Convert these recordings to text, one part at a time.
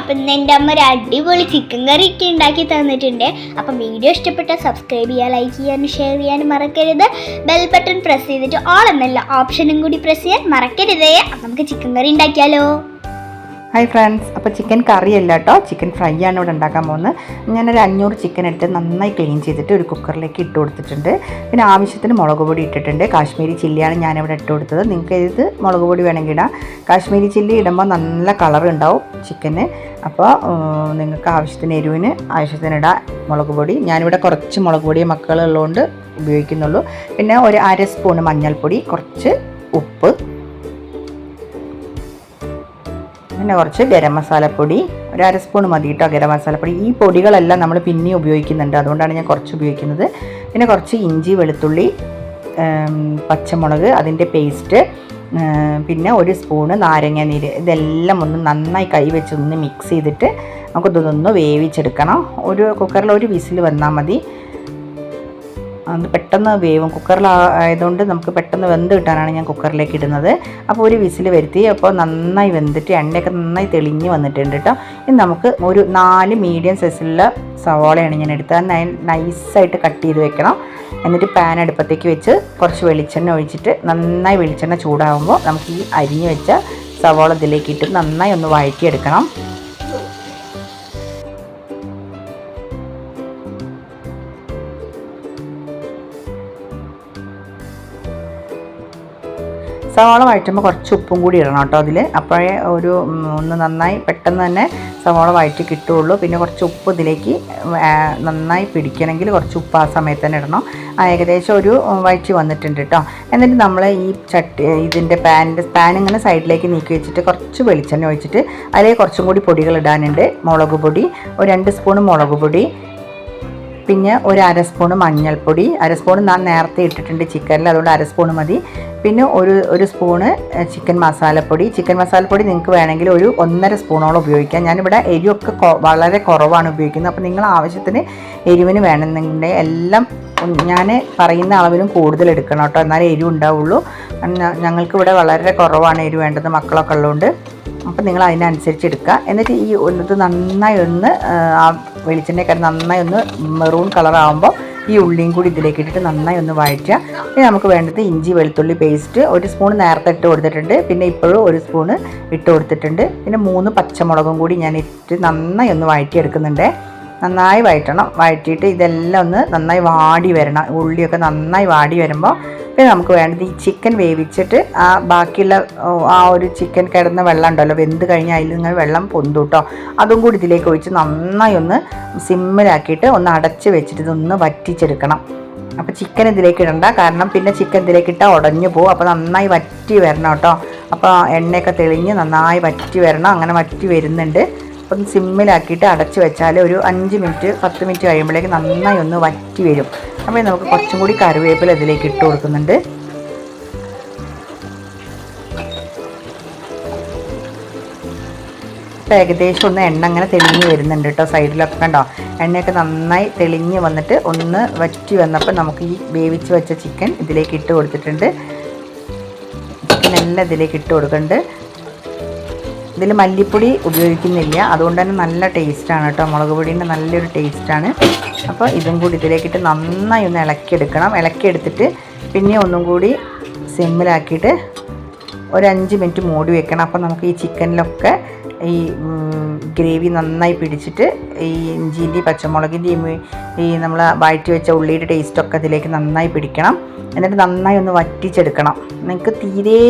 അപ്പം എന്റെ അമ്മ ഒരു അടിപൊളി ചിക്കൻ കറി ഒക്കെ ഉണ്ടാക്കി തന്നിട്ടുണ്ട്. അപ്പം വീഡിയോ ഇഷ്ടപ്പെട്ട സബ്സ്ക്രൈബ് ചെയ്യുക ലൈക്ക് ചെയ്യാനും ഷെയർ ചെയ്യാനും മറക്കരുത്. ബെൽ ബട്ടൺ പ്രസ് ചെയ്തിട്ട് ഓൾ എന്നല്ല ഓപ്ഷനും കൂടി പ്രസ് ചെയ്യാൻ മറക്കരുതേ. നമുക്ക് ചിക്കൻ കറി ഉണ്ടാക്കിയാലോ? ഹായ് ഫ്രണ്ട്സ് അപ്പോൾ ചിക്കൻ കറി അല്ല കേട്ടോ ചിക്കൻ ഫ്രൈ ആണ് ഇവിടെ ഉണ്ടാക്കാൻ പോകുന്നത്. ഞാനൊരു അഞ്ഞൂറ് ചിക്കൻ എടുത്ത് നന്നായി ക്ലീൻ ചെയ്തിട്ട് ഒരു കുക്കറിലേക്ക് ഇട്ട് കൊടുത്തിട്ടുണ്ട്. പിന്നെ ആവശ്യത്തിന് മുളക് പൊടി ഇട്ടിട്ടുണ്ട്. കാശ്മീരി ചില്ലിയാണ് ഞാനിവിടെ ഇട്ട് കൊടുത്തത്. നിങ്ങൾക്ക് ഇത് മുളക് പൊടി വേണമെങ്കിൽ ഇടാം. കാശ്മീരി ചില്ലി ഇടുമ്പോൾ നല്ല കളർ ഉണ്ടാവും ചിക്കന് അപ്പോൾ നിങ്ങൾക്ക് ആവശ്യത്തിന് എരിവിന് ആവശ്യത്തിന് ഇടാം മുളക് പൊടി. ഞാനിവിടെ കുറച്ച് മുളക് പൊടി മക്കളുള്ളതുകൊണ്ട് ഉപയോഗിക്കുന്നുള്ളൂ. പിന്നെ ഒരു അര സ്പൂണ് മഞ്ഞൾപ്പൊടി കുറച്ച് ഉപ്പ് പിന്നെ കുറച്ച് ഗരം മസാലപ്പൊടി ഒരു അര സ്പൂൺ മതി കേട്ടോ ഗരം മസാലപ്പൊടി ഈ പൊടികളെല്ലാം നമ്മൾ പിന്നെ ഉപയോഗിക്കുന്നുണ്ട്. അതുകൊണ്ടാണ് ഞാൻ കുറച്ച് ഉപയോഗിക്കുന്നത്. പിന്നെ കുറച്ച് ഇഞ്ചി വെളുത്തുള്ളി പച്ചമുളക് അതിന്റെ പേസ്റ്റ് പിന്നെ ഒരു സ്പൂണ് നാരങ്ങ നീര്. ഇതെല്ലാം ഒന്ന് നന്നായി കൈ വെച്ച് ഒന്ന് മിക്സ് ചെയ്തിട്ട് നമുക്കിതൊന്ന് വേവിച്ചെടുക്കണം. ഒരു കുക്കറിൽ ഒരു വിസിൽ വന്നാൽ മതി. അത് പെട്ടെന്ന് വേവും. കുക്കറിൽ ആയതുകൊണ്ട് നമുക്ക് പെട്ടെന്ന് വെന്ത് കിട്ടാനാണ് ഞാൻ കുക്കറിലേക്ക് ഇടുന്നത്. അപ്പോൾ ഒരു വിസിൽ വരുത്തി. അപ്പോൾ നന്നായി വെന്തിട്ട് എണ്ണയൊക്കെ നന്നായി തെളിഞ്ഞ് വന്നിട്ടുണ്ട് കേട്ടോ. ഇനി നമുക്ക് ഒരു നാല് മീഡിയം സൈസിലുള്ള സവാളയാണ് ഞാൻ എടുത്തത്. നൈസായിട്ട് കട്ട് ചെയ്ത് വെക്കണം. എന്നിട്ട് പാൻ അടുപ്പത്തേക്ക് വെച്ച് കുറച്ച് വെളിച്ചെണ്ണ ഒഴിച്ചിട്ട് നന്നായി വെളിച്ചെണ്ണ ചൂടാകുമ്പോൾ നമുക്ക് ഈ അരിഞ്ഞ് വെച്ച സവാള ഇതിലേക്ക് ഇട്ട് നന്നായി ഒന്ന് വഴറ്റിയെടുക്കണം. സവാള വഴറ്റുമ്പോൾ കുറച്ച് ഉപ്പും കൂടി ഇടണം കേട്ടോ അതിൽ അപ്പോഴേ ഒരു ഒന്ന് നന്നായി പെട്ടെന്ന് തന്നെ സവാള വഴറ്റി കിട്ടുകയുള്ളൂ പിന്നെ കുറച്ച് ഉപ്പ് ഇതിലേക്ക് നന്നായി പിടിക്കണമെങ്കിൽ കുറച്ച് ഉപ്പ് ആ സമയത്ത് തന്നെ ഇടണം. ഏകദേശം ഒരു വഴറ്റി വന്നിട്ടുണ്ട് കേട്ടോ. എന്നിട്ട് നമ്മൾ ഈ ചട്ടി ഇതിന്റെ പാനിന്റെ പാൻ ഇങ്ങനെ സൈഡിലേക്ക് നീക്കി വെച്ചിട്ട് കുറച്ച് വെളിച്ചെണ്ണ ഒഴിച്ചിട്ട് അതിലേക്ക് കുറച്ചും കൂടി പൊടികൾ ഇടാനുണ്ട്. മുളക് പൊടി ഒരു രണ്ട് സ്പൂൺ മുളക് പൊടി പിന്നെ ഒരു അര സ്പൂൺ മഞ്ഞൾപ്പൊടി അര സ്പൂൺ ഞാൻ നേരത്തെ ഇട്ടിട്ടുണ്ട് ചിക്കനിൽ. അതുകൊണ്ട് അര സ്പൂൺ മതി. പിന്നെ ഒരു ഒരു സ്പൂണ് ചിക്കൻ മസാലപ്പൊടി. ചിക്കൻ മസാലപ്പൊടി നിങ്ങൾക്ക് വേണമെങ്കിൽ ഒരു ഒന്നര സ്പൂണോളം ഉപയോഗിക്കാം. ഞാനിവിടെ എരിവൊക്കെ വളരെ കുറവാണ് ഉപയോഗിക്കുന്നത്. അപ്പോൾ നിങ്ങൾ ആവശ്യത്തിന് എരിവിന് വേണമെന്നുണ്ടെങ്കിൽ എല്ലാം ഞാൻ പറയുന്ന അളവിലും കൂടുതൽ എടുക്കണം കേട്ടോ. എന്നാലേ എരിവ് ഉണ്ടാവുള്ളൂ. ഞങ്ങൾക്ക് ഇവിടെ വളരെ കുറവാണ് എരിവ് വേണ്ടത് മക്കളൊക്കെ ഉള്ളതുകൊണ്ട്. അപ്പോൾ നിങ്ങൾ അതിനനുസരിച്ച് എടുക്കുക. എന്നിട്ട് ഈ ഒന്നത് നന്നായി ഒന്ന് ആ വെളിച്ചെണ്ണയൊക്കെ നന്നായി ഒന്ന് മെറൂൺ കളറാകുമ്പോൾ ഈ ഉള്ളിയും കൂടി ഇതിലേക്ക് ഇട്ടിട്ട് നന്നായി ഒന്ന് വഴറ്റുക. പിന്നെ നമുക്ക് വേണ്ടത് ഇഞ്ചി വെളുത്തുള്ളി പേസ്റ്റ് ഒരു സ്പൂൺ നേരത്തെ ഇട്ട് കൊടുത്തിട്ടുണ്ട്. പിന്നെ ഇപ്പോഴും ഒരു സ്പൂണ് ഇട്ട് കൊടുത്തിട്ടുണ്ട്. പിന്നെ മൂന്ന് പച്ചമുളകും കൂടി ഞാൻ ഇട്ട് നന്നായി ഒന്ന് വഴറ്റിയെടുക്കുന്നുണ്ട്. നന്നായി വഴറ്റണം. വഴറ്റിയിട്ട് ഇതെല്ലാം ഒന്ന് നന്നായി വാടി വരണം. ഉള്ളിയൊക്കെ നന്നായി വാടി വരുമ്പോൾ പിന്നെ നമുക്ക് വേണ്ടത് ഈ ചിക്കൻ വേവിച്ചിട്ട് ആ ബാക്കിയുള്ള ആ ഒരു ചിക്കൻ കിടന്ന വെള്ളം ഉണ്ടല്ലോ വെന്ത് കഴിഞ്ഞാൽ അതിൽ നിങ്ങൾ വെള്ളം പൊന്തു കേട്ടോ അതും കൂടി ഇതിലേക്ക് ഒഴിച്ച് നന്നായി ഒന്ന് സിമ്മിലാക്കിയിട്ട് ഒന്ന് അടച്ച് വെച്ചിട്ട് ഇതൊന്ന് വറ്റിച്ചെടുക്കണം. അപ്പോൾ ചിക്കൻ ഇതിലേക്ക് ഇടണ്ട. കാരണം പിന്നെ ചിക്കൻ ഇതിലേക്ക് ഇട്ടാൽ ഉടഞ്ഞു പോകും. അപ്പോൾ നന്നായി വറ്റി വരണം കേട്ടോ അപ്പോൾ എണ്ണയൊക്കെ തെളിഞ്ഞ് നന്നായി വറ്റി വരണം. അങ്ങനെ വറ്റി വരുന്നുണ്ട്. അപ്പം സിമ്മിലാക്കിയിട്ട് അടച്ച് വെച്ചാൽ ഒരു അഞ്ച് മിനിറ്റ് പത്ത് മിനിറ്റ് കഴിയുമ്പോഴേക്ക് നന്നായി ഒന്ന് വറ്റി വരും. അപ്പോൾ നമുക്ക് കുറച്ചും കൂടി കറിവേപ്പില ഇതിലേക്ക് ഇട്ട് കൊടുക്കുന്നുണ്ട്. അപ്പോൾ ഏകദേശം ഒന്ന് എണ്ണ അങ്ങനെ തെളിഞ്ഞ് വരുന്നുണ്ട് കേട്ടോ സൈഡിലൊക്കെ കണ്ടോ? എണ്ണയൊക്കെ നന്നായി തെളിഞ്ഞ് വന്നിട്ട് ഒന്ന് വറ്റി വന്നപ്പോൾ നമുക്ക് ഈ വേവിച്ച് വെച്ച ചിക്കൻ ഇതിലേക്ക് ഇട്ട് കൊടുത്തിട്ടുണ്ട്. ചിക്കൻ എല്ലാം ഇതിലേക്ക് ഇട്ട് കൊടുക്കുന്നുണ്ട്. ഇതിൽ മല്ലിപ്പൊടി ഉപയോഗിക്കുന്നില്ല. അതുകൊണ്ട് തന്നെ നല്ല ടേസ്റ്റാണ് കേട്ടോ മുളക് പൊടീന്റെ നല്ലൊരു ടേസ്റ്റാണ് അപ്പോൾ ഇതും കൂടി ഇതിലേക്കിട്ട് നന്നായി ഒന്ന് ഇളക്കിയെടുക്കണം. ഇളക്കിയെടുത്തിട്ട് പിന്നെ ഒന്നും കൂടി സിമ്മിലാക്കിയിട്ട് ഒരു അഞ്ച് മിനിറ്റ് മൂടി വെക്കണം. അപ്പോൾ നമുക്ക് ഈ ചിക്കനിലൊക്കെ ഈ ഗ്രേവി നന്നായി പിടിച്ചിട്ട് ഈ ഇഞ്ചിന്റെയും പച്ചമുളകിന്റെയും ഈ നമ്മൾ വഴറ്റി വെച്ച ഉള്ളിയുടെ ടേസ്റ്റൊക്കെ അതിലേക്ക് നന്നായി പിടിക്കണം. എന്നിട്ട് നന്നായി ഒന്ന് വറ്റിച്ചെടുക്കണം. നിങ്ങൾക്ക് തീരെ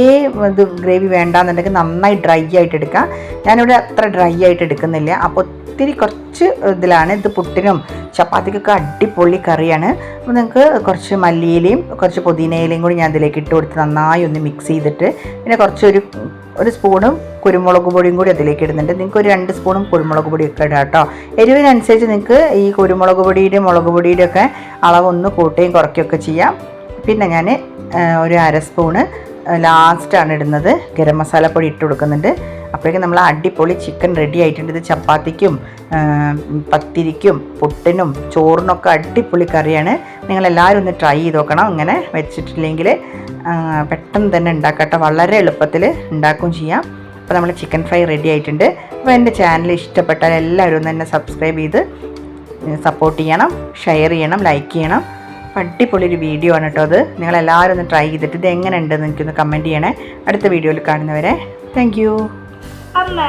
ഇത് ഗ്രേവി വേണ്ടാന്നുണ്ടെങ്കിൽ നന്നായി ഡ്രൈ ആയിട്ട് എടുക്കാം. ഞാനിവിടെ അത്ര ഡ്രൈ ആയിട്ട് എടുക്കുന്നില്ല. അപ്പോൾ ഒത്തിരി കുറച്ച് ഇതിലാണ് ഇത് പുട്ടിനും ചപ്പാത്തിക്കൊക്കെ അടിപൊളി കറിയാണ്. അപ്പോൾ നിങ്ങൾക്ക് കുറച്ച് മല്ലിയിലയും കുറച്ച് പുതിനയിലയും കൂടി ഞാൻ ഇതിലേക്ക് ഇട്ട് കൊടുത്ത് നന്നായി ഒന്ന് മിക്സ് ചെയ്തിട്ട് പിന്നെ കുറച്ചൊരു ഒരു സ്പൂണും കുരുമുളക് പൊടിയും കൂടി അതിലേക്ക് ഇടുന്നുണ്ട്. നിങ്ങൾക്ക് ഒരു രണ്ട് സ്പൂണും കുരുമുളക് പൊടിയൊക്കെ ഇടാം കേട്ടോ. എരിവിനനുസരിച്ച് നിങ്ങൾക്ക് ഈ കുരുമുളക് പൊടിയുടെ മുളക് പൊടിയുടെ ഒക്കെ അളവൊന്ന് കൂട്ടുകയും കുറയ്ക്കുകയൊക്കെ ചെയ്യാം. പിന്നെ ഞാൻ ഒരു അര സ്പൂണ് ലാസ്റ്റാണ് ഇടുന്നത്. ഗരം മസാലപ്പൊടി ഇട്ട് കൊടുക്കുന്നുണ്ട്. അപ്പോഴേക്കും നമ്മൾ അടിപൊളി ചിക്കൻ റെഡി ആയിട്ടുണ്ട്. ഇത് ചപ്പാത്തിക്കും പത്തിരിക്കും പുട്ടിനും ചോറിനൊക്കെ അടിപൊളി കറിയാണ്. നിങ്ങളെല്ലാവരും ഒന്ന് ട്രൈ ചെയ്ത് നോക്കണം. ഇങ്ങനെ വെച്ചിട്ടില്ലെങ്കിൽ പെട്ടെന്ന് തന്നെ ഉണ്ടാക്കട്ടെ. വളരെ എളുപ്പത്തിൽ ഉണ്ടാക്കുകയും ചെയ്യാം. അപ്പോൾ നമ്മൾ ചിക്കൻ ഫ്രൈ റെഡി ആയിട്ടുണ്ട്. അപ്പോൾ എന്റെ ചാനൽ ഇഷ്ടപ്പെട്ടാൽ എല്ലാവരും തന്നെ സബ്സ്ക്രൈബ് ചെയ്ത് സപ്പോർട്ട് ചെയ്യണം ഷെയർ ചെയ്യണം ലൈക്ക് ചെയ്യണം. അടിപൊളി ഒരു വീഡിയോ ആണ് കേട്ടോ അത്. നിങ്ങളെല്ലാവരും ഒന്ന് ട്രൈ ചെയ്തിട്ട് ഇത് എങ്ങനെ ഉണ്ടെന്ന് എനിക്കൊന്ന് കമന്റ് ചെയ്യണേ. അടുത്ത വീഡിയോയിൽ കാണുന്നവരെ താങ്ക് അമ്മ